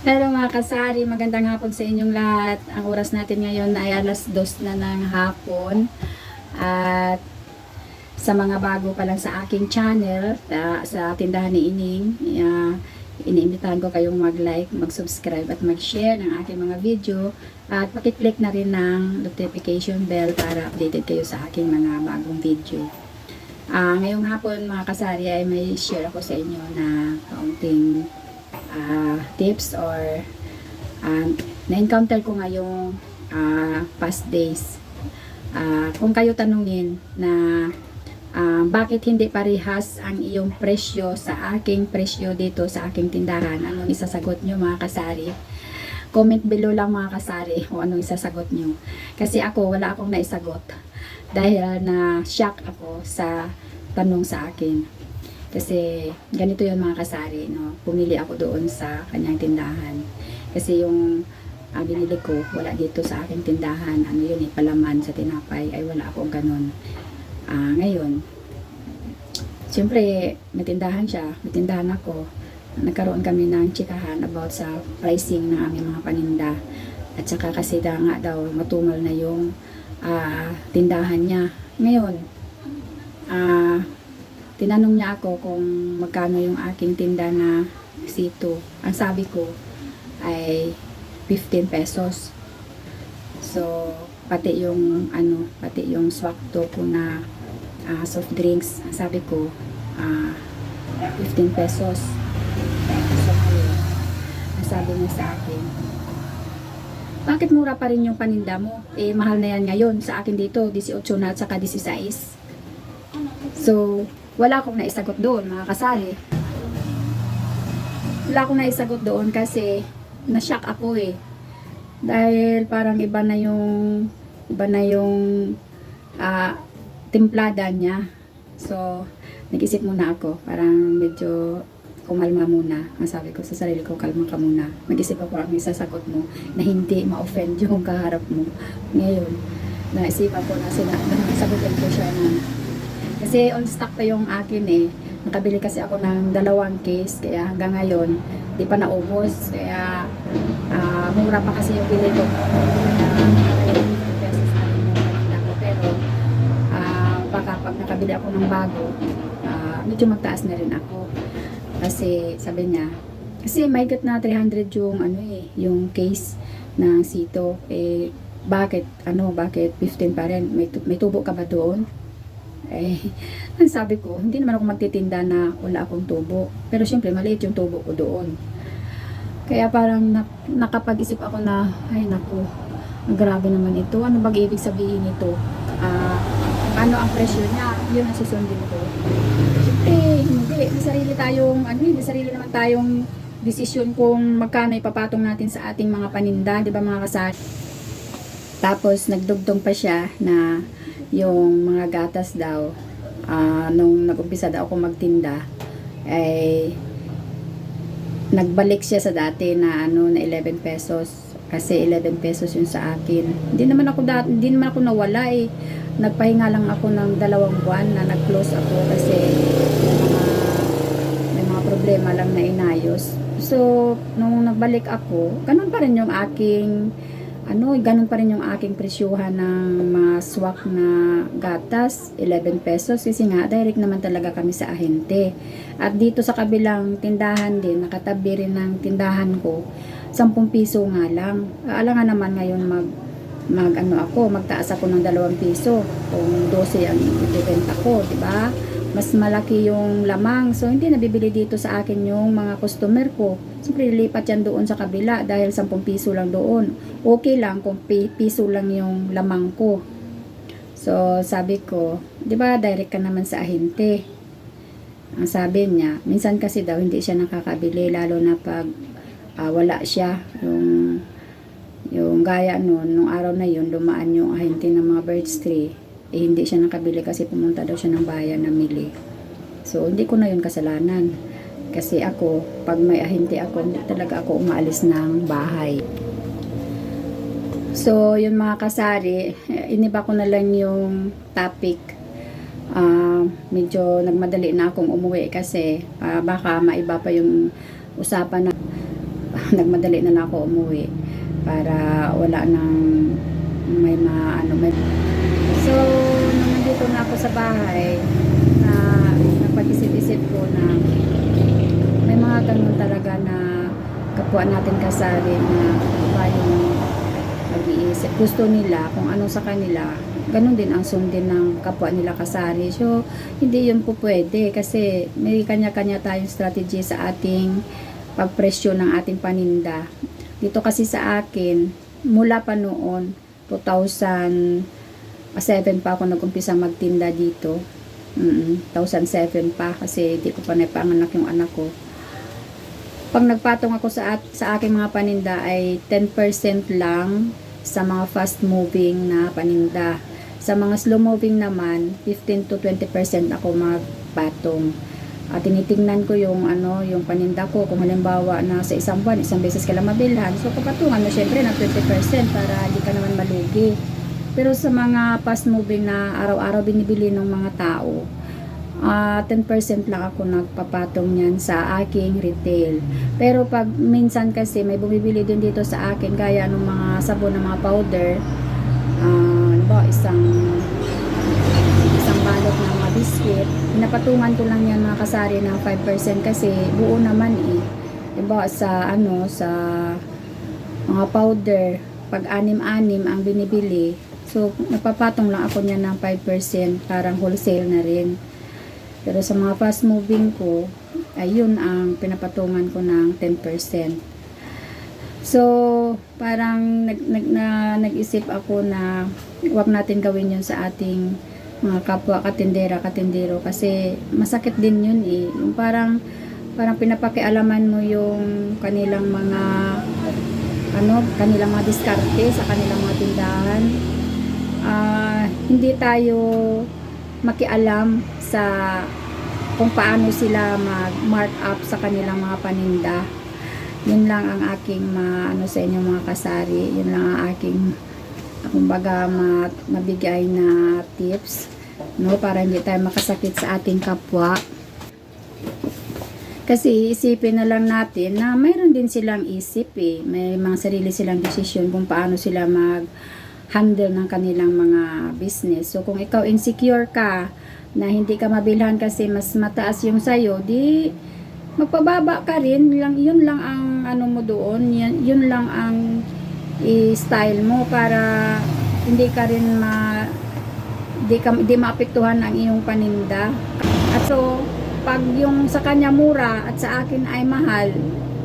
Hello mga kasari, magandang hapon sa inyong lahat. Ang oras natin ngayon ay alas dos na ng hapon. At sa mga bago pa lang sa aking channel, sa tindahan ni Ining, uh, iniimbitahan ko kayong mag-like, mag-subscribe at mag-share ng aking mga video. At pakiclick na rin ng notification bell para updated kayo sa aking mga bagong video. Ah, ngayong hapon mga kasari ay may share ako sa inyo na kaunting ah, tips or um, na-encounter ko ngayong ah, past days. Ah, kung kayo tanungin na ah, bakit hindi parehas ang iyong presyo sa aking presyo dito sa aking tindahan, anong isasagot nyo mga kasari? Comment below lang mga kasari kung anong isasagot nyo. Kasi ako, wala akong naisagot. Dahil na shock ako sa tanong sa akin. Kasi ganito yun mga kasari, no? Pumili ako doon sa kanyang tindahan. Kasi yung ah, binili ko, wala dito sa aking tindahan. Ano yun eh, palaman sa tinapay. Ay wala akong ganun. Ah, ngayon, siyempre, may tindahan siya. May tindahan ako. Nagkaroon kami ng chikahan about sa pricing ng aming mga paninda. At saka kasi da nga daw, matumal na yung ah, tindahan niya. Ngayon, ah, tinanong niya ako kung magkano yung aking tinda na sito. Ang sabi ko ay 15 pesos. So, pati yung ano, pati yung swakto ko na ah, soft drinks, ang sabi ko ah, 15 pesos. So, ang sabi niya sa akin, bakit mura pa rin yung paninda mo? Eh, mahal na yan ngayon. Sa akin dito, 18 na at saka 16. So, wala akong naisagot doon, mga kasari. Wala akong naisagot doon kasi na-shock ako eh. Dahil parang iba na yung iba na yung ah, timplada niya. So, nag-isip muna ako. Parang medyo kumalma muna. Ang sabi ko sa sarili ko, kalma ka muna. Mag-isip ako ang isasagot mo na hindi ma-offend yung kaharap mo. Ngayon, naisipan ko na sila, sagutin ko siya na kasi on stock pa yung akin eh. Nakabili kasi ako ng dalawang case, kaya hanggang ngayon, di pa naubos. Kaya, ah, mura pa kasi yung bili ko. Pero, ah, baka pag nakabili ako ng bago, ah, medyo magtaas na rin ako. Kasi, sabi niya, kasi may na 300 yung, ano eh, yung case ng sito. Eh, bakit, ano, bakit 15 pa rin? May, may tubo ka ba doon? Eh, ang sabi ko, hindi naman ako magtitinda na wala akong tubo. Pero syempre, maliit yung tubo ko doon. Kaya parang na, nakapag-isip ako na, ay naku, grabe naman ito. Ano bang ibig sabihin nito? Ah, ano ang presyo niya? Yun ang susundin ko. Syempre, hindi. May sarili tayong, ano eh, may sarili naman tayong desisyon kung magkano ipapatong natin sa ating mga paninda, di ba mga kasari? Tapos, nagdugtong pa siya na yung mga gatas daw, ah, nung nag-umpisa daw ako magtinda, ay nagbalik siya sa dati na ano na 11 pesos. Kasi 11 pesos yun sa akin. Hindi naman ako dati, hindi naman ako nawala eh. Nagpahinga lang ako ng dalawang buwan na nag-close ako kasi may mga, may mga problema lang na inayos. So nung nagbalik ako ganun pa rin yung aking ano, ganun pa rin yung aking presyuhan ng mga swak na gatas, 11 pesos. Kasi nga, direct naman talaga kami sa ahente. At dito sa kabilang tindahan din, nakatabi rin ng tindahan ko, 10 piso nga lang. Alangan naman ngayon mag mag ano ako, magtaas ako ng 2 piso kung 12 ang ibibenta ko, di ba? Mas malaki yung lamang. So, hindi nabibili dito sa akin yung mga customer ko. Siyempre, lilipat yan doon sa kabila dahil 10 piso lang doon. Okay lang kung pi- piso lang yung lamang ko. So, sabi ko, di ba, direct ka naman sa ahente. Ang sabi niya, minsan kasi daw hindi siya nakakabili, lalo na pag ah, wala siya. Yung, yung gaya noon, nung araw na yun, dumaan yung ahente ng mga birds tree. Eh, hindi siya nakabili kasi pumunta daw siya ng bayan na mili. So, hindi ko na yun kasalanan. Kasi ako, pag may ahente ako, talaga ako umaalis ng bahay. So, yun mga kasari, eh, iniba ko na lang yung topic. Ah, medyo nagmadali na akong umuwi kasi ah, baka maiba pa yung usapan na nagmadali na lang ako umuwi para wala nang may ma ano may so nung nandito na ako sa bahay na napag-isip-isip ko na mga ganun talaga na kapwa natin kasari na iba yung mag-iisip. Gusto nila kung ano sa kanila, ganun din ang sundin ng kapwa nila kasari. So, hindi yun po pwede kasi may kanya-kanya tayong strategy sa ating pagpresyo ng ating paninda. Dito kasi sa akin, mula pa noon, 2007 pa ako nag-umpisa magtinda dito. Mm 2007 pa kasi di ko pa naipanganak yung anak ko. Pag nagpatong ako sa, at, sa aking mga paninda ay 10% lang sa mga fast moving na paninda. Sa mga slow moving naman, 15 to 20% ako magpatong. At tinitingnan ko yung ano, yung paninda ko kung halimbawa na sa isang buwan, isang beses ka lang mabilhan. So papatungan mo syempre ng 20% para hindi ka naman malugi. Pero sa mga fast moving na araw-araw binibili ng mga tao, ah 10% lang ako nagpapatong niyan sa aking retail. Pero pag minsan kasi may bumibili din dito sa akin gaya ng mga sabon ng mga powder, ah ano ba, isang isang balot ng mga biscuit, pinapatungan ko lang yan mga kasari ng 5% kasi buo naman eh. Diba sa ano, sa mga powder, pag anim-anim ang binibili, so napapatong lang ako niya ng 5%, parang wholesale na rin. Pero sa mga fast moving ko, ayun ang pinapatungan ko ng 10%. So, parang nag, nag, na, nag-isip ako na wag natin gawin yun sa ating mga kapwa katindera, katindero kasi masakit din yun eh. Yung parang parang pinapakialaman mo yung kanilang mga ano, kanilang mga diskarte sa kanilang mga tindahan. Ah, hindi tayo makialam sa kung paano sila mag-mark up sa kanilang mga paninda. Yun lang ang aking ma, ano sa inyo mga kasari. Yun lang ang aking kumbaga ma, mabigay na tips no para hindi tayo makasakit sa ating kapwa. Kasi isipin na lang natin na mayroon din silang isip eh. May mga sarili silang desisyon kung paano sila mag handle ng kanilang mga business. So kung ikaw insecure ka na hindi ka mabilhan kasi mas mataas yung sayo, di magpababa ka rin. Lang, yun lang ang ano mo doon. Yun, yun lang ang i-style mo para hindi ka rin ma di, ka, di maapektuhan ang iyong paninda. At so, pag yung sa kanya mura at sa akin ay mahal,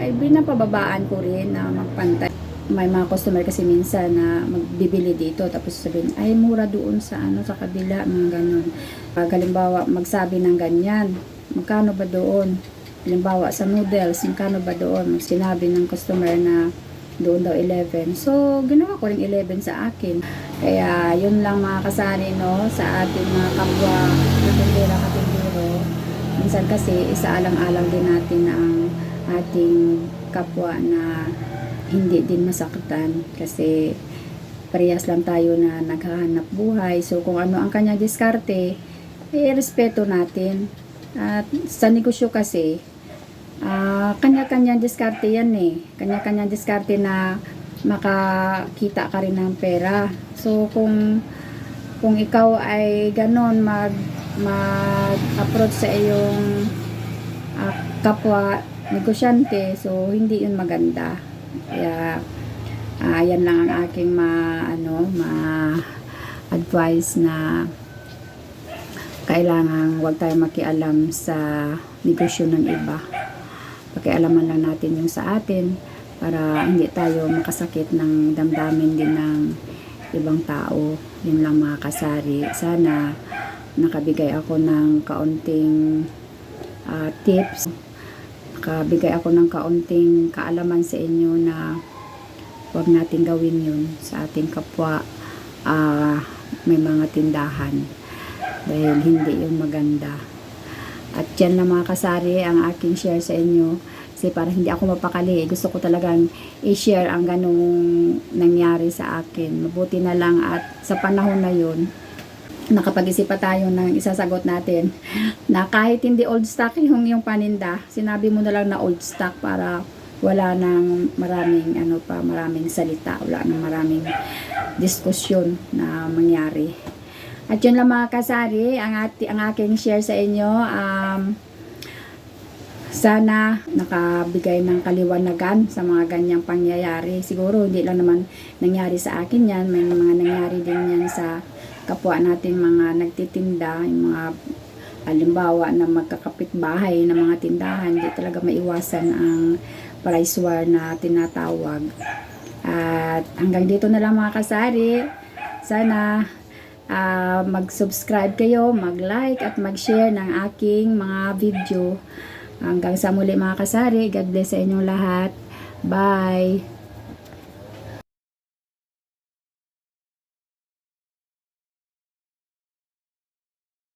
ay binapababaan ko rin na magpantay. May mga customer kasi minsan na magbibili dito tapos sabihin, ay mura doon sa ano sa kabila, mga ganun. Pag halimbawa magsabi ng ganyan, magkano ba doon? Halimbawa sa noodles, magkano ba doon? Sinabi ng customer na doon daw 11. So, ginawa ko rin 11 sa akin. Kaya, yun lang mga kasari, no, sa ating mga kapwa katindera katindero. Minsan kasi, isaalang-alang din natin na ang ating kapwa na hindi din masaktan kasi parehas lang tayo na naghahanap buhay. So, kung ano ang kanyang diskarte, eh, respeto natin. At sa negosyo kasi, Ah, kanya-kanyang diskarte yan eh. Kanya-kanyang diskarte na makakita ka rin ng pera. So, kung kung ikaw ay ganon mag mag-approach sa iyong ah, kapwa negosyante, so hindi yun maganda. Kaya ah, yan lang ang aking ma ano ma advice na kailangan wag tayo makialam sa negosyo ng iba pakialaman lang natin yung sa atin para hindi tayo makasakit ng damdamin din ng ibang tao. Yun lang mga kasari. Sana nakabigay ako ng kaunting ah, tips. Nakabigay ako ng kaunting kaalaman sa inyo na huwag natin gawin yun sa ating kapwa ah, may mga tindahan dahil hindi yun maganda. At yan na mga kasari ang aking share sa inyo. Kasi para hindi ako mapakali, gusto ko talagang i-share ang ganong nangyari sa akin. Mabuti na lang at sa panahon na yun, nakapag-isip pa tayo ng isasagot natin na kahit hindi old stock yung, yung paninda, sinabi mo na lang na old stock para wala nang maraming ano pa, maraming salita, wala nang maraming diskusyon na mangyari. At yun lang mga kasari, ang, ati, ang aking share sa inyo, um, sana nakabigay ng kaliwanagan sa mga ganyang pangyayari. Siguro hindi lang naman nangyari sa akin yan, may mga nangyari din yan sa kapwa natin mga nagtitinda, yung mga halimbawa na magkakapit bahay ng mga tindahan, hindi talaga maiwasan ang price war na tinatawag. At hanggang dito na lang mga kasari. Sana ah, mag-subscribe kayo, mag-like at mag-share ng aking mga video. Hanggang sa muli mga kasari, God bless sa inyong lahat. Bye!